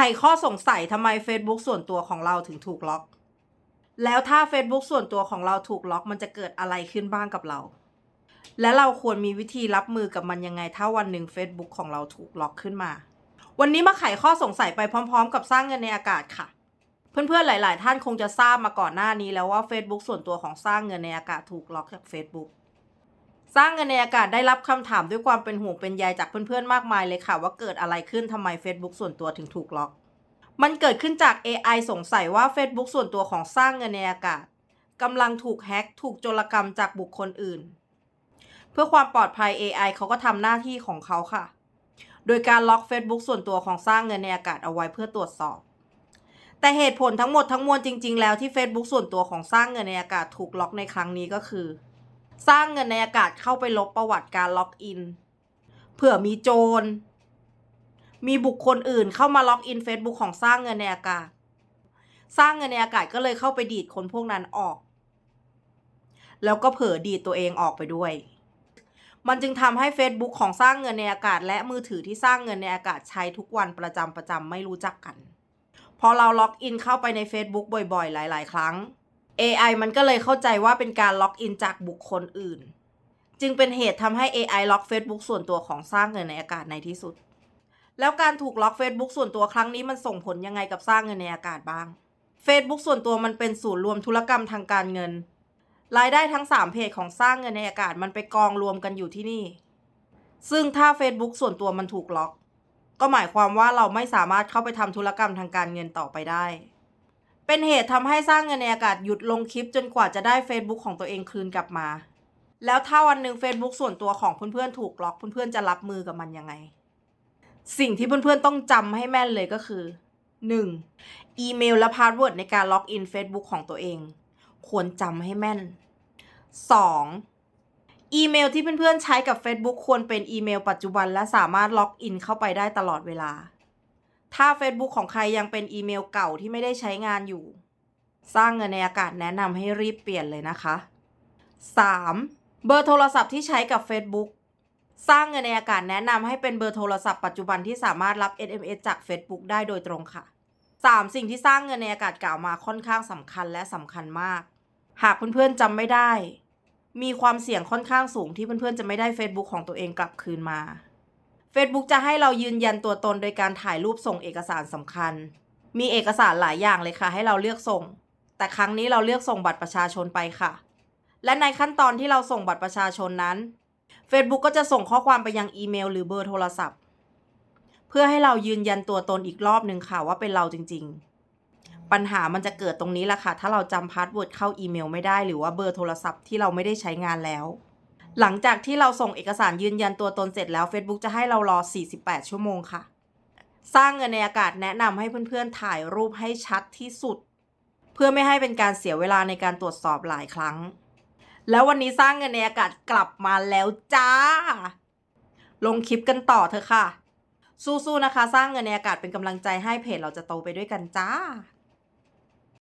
ไขข้อสงสัยทำไม Facebook ส่วนตัวของเราถึงถูกล็อก แล้วถ้า Facebook ส่วนตัวของเราถูกล็อก มันจะเกิดอะไรขึ้นบ้างกับเรา และเราควรมีวิธีรับมือกับมันยังไง ถ้าวันหนึ่ง Facebook ของเราถูกล็อกขึ้นมา วันนี้มาไขข้อสงสัยไปพร้อม ๆ กับสร้างเงินในอากาศค่ะ เพื่อนๆหลาย ๆ ท่านคงจะทราบมาก่อนหน้านี้แล้วว่า Facebook ส่วนตัวของสร้างเงินในอากาศถูกล็อกจาก Facebook สร้างเงินในอากาศได้รับคำถามด้วยความเป็นห่วงเป็นใยจากเพื่อนๆมากมายเลยค่ะ ว่าเกิดอะไรขึ้นทำไม Facebook ส่วนตัวถึงถูกล็อก มันเกิดขึ้นจาก AI สงสัยว่า Facebook ส่วนตัวของสร้างเงินในอากาศกำลังถูกแฮ็กถูกโจรกรรมจากบุคคลอื่น เพื่อความปลอดภัย AI เขาก็ทำหน้าที่ของเขาค่ะ โดยการล็อก Facebook ส่วนตัวของสร้างเงินในอากาศเอาไว้เพื่อตรวจสอบ แต่เหตุผลทั้งหมดทั้งมวลจริง ๆ แล้วที่ Facebook ส่วนตัวของสร้างเงินในอากาศถูกล็อกในครั้งนี้ก็คือ สร้างเงินในอากาศเข้าไปลบประวัติการล็อกอิน เผื่อมีโจร มีบุคคลอื่นเข้ามาล็อกอิน Facebook ของสร้างเงินในอากาศ สร้างเงินในอากาศก็เลยเข้าไปดีดคนพวกนั้นออก แล้วก็เผลอดีดตัวเองออกไปด้วย มันจึงทำให้ Facebook ของสร้างเงินในอากาศ และมือถือที่สร้างเงินในอากาศใช้ทุกวันประจำประจำไม่รู้จักกัน พอเราล็อกอินเข้าไปใน Facebook บ่อยๆ หลาย ๆ ครั้ง AI มันก็เลยเข้าใจว่าเป็นการล็อกอินจากบุคคลอื่น จึงเป็นเหตุทำให้ AI ล็อก Facebook ส่วนตัวของสร้างเงินในอากาศในที่สุด แล้วการถูกล็อก Facebook ส่วนตัวครั้งนี้มันส่งผลยังไงกับสร้างเงินในอากาศบ้าง Facebook ส่วนตัวมันเป็นศูนย์รวมธุรกรรมทางการเงิน รายได้ทั้ง 3 เพจของสร้างเงินในอากาศมันไปกองรวมกันอยู่ที่นี่ ซึ่งถ้า Facebook ส่วนตัวมันถูกล็อก ก็หมายความว่าเราไม่สามารถเข้าไปทำธุรกรรมทางการเงินต่อไปได้ เป็นเหตุทำให้สร้างเงินในอากาศหยุดลงคลิปจนกว่าจะได้ Facebook ของตัวเองคืนกลับมา แล้วถ้าวันหนึ่ง Facebook ส่วนตัวของเพื่อนๆถูกล็อกเพื่อนๆจะรับมือกับมันยังไง สิ่งที่เพื่อนๆต้องจำให้แม่นเลยก็คือ 1. อีเมลและพาสเวิร์ดในการล็อกอิน Facebook ของตัวเอง ควรจำให้แม่น 2. อีเมลที่เพื่อนๆใช้กับ Facebook ควรเป็นอีเมลปัจจุบันและสามารถล็อกอินเข้าไปได้ตลอดเวลา ถ้า Facebook ของใครยังเป็นอีเมลเก่าที่ไม่ได้ใช้งานอยู่ สร้างเงินในอากาศแนะนำให้รีบเปลี่ยนเลยนะคะ 3. เบอร์โทรศัพท์ที่ใช้กับ Facebook สร้างเงินในอากาศแนะนำให้เป็นเบอร์โทรศัพท์ปัจจุบันที่สามารถรับ SMS จาก Facebook ได้โดยตรงค่ะ 3. สิ่งที่สร้างเงินในอากาศกล่าวมาค่อนข้างสำคัญและสำคัญมาก หากเพื่อนๆจำไม่ได้ มีความเสี่ยงค่อนข้างสูงที่เพื่อนๆจะไม่ได้ Facebook ของตัวเองกลับคืนมา Facebook จะให้เรายืนยันตัวตนโดยการถ่ายรูปส่งเอกสารสำคัญ มีเอกสารหลายอย่างเลยค่ะ ให้เราเลือกส่ง แต่ครั้งนี้เราเลือกส่งบัตรประชาชนไปค่ะ และในขั้นตอนที่เราส่งบัตรประชาชนนั้น Facebook ก็จะส่งข้อความไปยังอีเมล หรือเบอร์โทรศัพท์ เพื่อให้เรายืนยันตัวตนอีกรอบหนึ่งค่ะว่าเป็นเราจริง ๆ ปัญหามันจะเกิดตรงนี้แหละค่ะ ถ้าเราจำพาสเวิร์ดเข้าอีเมลไม่ได้หรือว่าเบอร์โทรศัพท์ที่เราไม่ได้ใช้งานแล้ว หลังจากที่เราส่งเอกสารยืนยันตัวตนเสร็จแล้ว Facebook จะให้เรารอ 48 ชั่วโมงค่ะ สร้างเงินในอากาศแนะนำให้เพื่อนๆถ่ายรูปให้ชัดที่สุด เพื่อไม่ให้เป็นการเสียเวลาในการตรวจสอบหลายครั้ง แล้ววันนี้สร้างเงินในอากาศกลับมาแล้วจ้า ลงคลิปกันต่อเถอะค่ะ สู้ๆนะคะ สร้างเงินในอากาศเป็นกำลังใจให้เพจเราจะโตไปด้วยกันจ้า